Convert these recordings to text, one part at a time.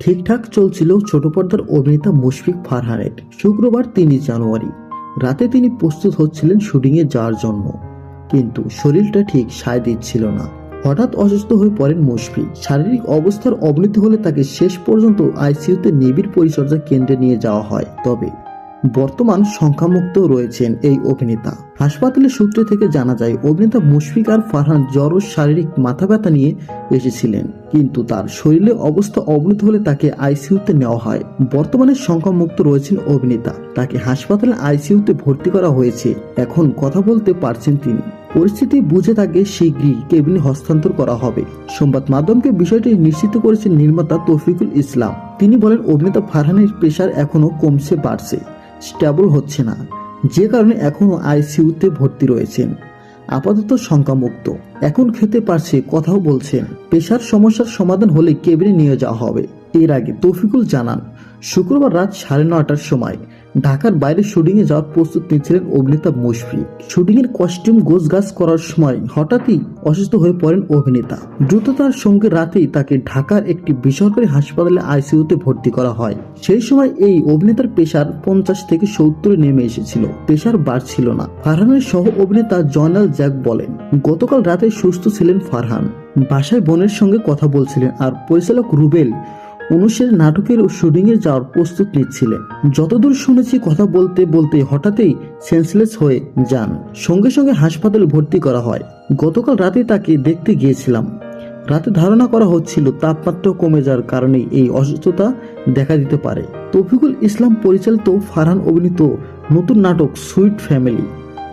ঠিকঠাক চলছিল ছোট পর্দার অভিনেতা মুশফিক ফারহানের শুক্রবার তিনই জানুয়ারি। রাতে তিনি প্রস্তুত হচ্ছিলেন শুটিংয়ে যাওয়ার জন্য। কিন্তু শরীরটা ঠিক সায় দিচ্ছিল না। হঠাৎ অসুস্থ হয়ে পড়েন মুশফিক। শারীরিক অবস্থার অবনতি হলে তাকে শেষ পর্যন্ত আইসিইউতে নিবিড় পরিচর্যা কেন্দ্রে নিয়ে যাওয়া হয়। তবে বর্তমান সংখ্যামুক্ত রয়েছেন এই অভিনেতা। হাসপাতালের সূত্রে থেকে জানা যায়, অভিনেতা মুশফিক আর ফারহান জ্বর শারীরিক মাথা ব্যথা নিয়ে এসেছিলেন, কিন্তু তার শরীরে অবস্থা অবনতি হলে তাকে আইসিইউতে নেওয়া হয়। বর্তমানে সংখ্যামুক্ত রয়েছেন অভিনেতা। তাকে হাসপাতালে আইসিইউতে ভর্তি করা হয়েছে। এখন কথা বলতে পারছেন তিনি। পরিস্থিতি বুঝে তাকে শীঘ্রই কেবিনে হস্তান্তর করা হবে। সংবাদ মাধ্যমকে বিষয়টি নিশ্চিত করেছেন নির্মাতা তৌফিকুল ইসলাম। তিনি বলেন, অভিনেতা ফারহানের প্রেশার এখনও কমছে, বাড়ছে। স্টেবল হচ্ছে না, যে কারণে এখনও আইসিইউতে ভর্তি রয়েছেন। আপাতত শঙ্কামুক্ত। এখন খেতে পারছে, কথাও বলছেন। পেশার সমস্যার সমাধান হলে কেবিনে নিয়ে যাওয়া হবে। এর আগে তৌফিকুল জানান, শুক্রবার রাত সাড়ে নটার সময় ঢাকার বাইরে শুটিংয়ে যাওয়ার প্রস্তুত নিচ্ছিলেন অভিনেতা মুশফিক। শুটিংয়ের কস্টিউম গোছগাছ করার সময় হঠাৎই অসুস্থ হয়ে পড়েন অভিনেতা। দ্রুততার সঙ্গে রাতেই তাকে ঢাকার একটি বেসরকারি হাসপাতালে আইসিইউতে ভর্তি করা হয়। সেই সময় এই অভিনেতার পেশার পঞ্চাশ থেকে সত্তরে নেমে এসেছিল। পেশার বাড়ছিল না। ফারহানের সহ অভিনেতা জয়নাল জ্যাক বলেন, গতকাল রাতে সুস্থ ছিলেন ফারহান। বাসায় বোনের সঙ্গে কথা বলছিলেন আর পরিচালক রুবেল অনুষের নাটকের শুটিংয়ে যাওয়ার প্রস্তুত নিচ্ছিলেন। যতদূর শুনেছি কথা বলতে বলতে হঠাৎই সেন্সলেস হয়ে যান। সঙ্গে সঙ্গে হাসপাতালে ভর্তি করা হয়। গতকাল রাতে তাকে দেখতে গিয়েছিলাম। রাতে ধারণা করা হচ্ছিল তাপমাত্রা কমে যাওয়ার কারণে এই অসুস্থতা দেখা দিতে পারে। তফিকুল ইসলাম পরিচালিত ফারহান অভিনীত নতুন নাটক সুইট ফ্যামিলি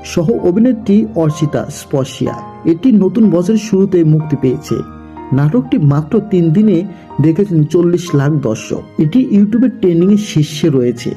সহ অভিনেত্রী অর্চিতা স্পর্শিয়া। এটি নতুন বছরের শুরুতে মুক্তি পেয়েছে। নাটকটি মাত্র তিন দিনে দেখেছেন চল্লিশ লাখ দর্শক। এটি ইউটিউবের ট্রেন্ডিং এর শীর্ষে রয়েছে।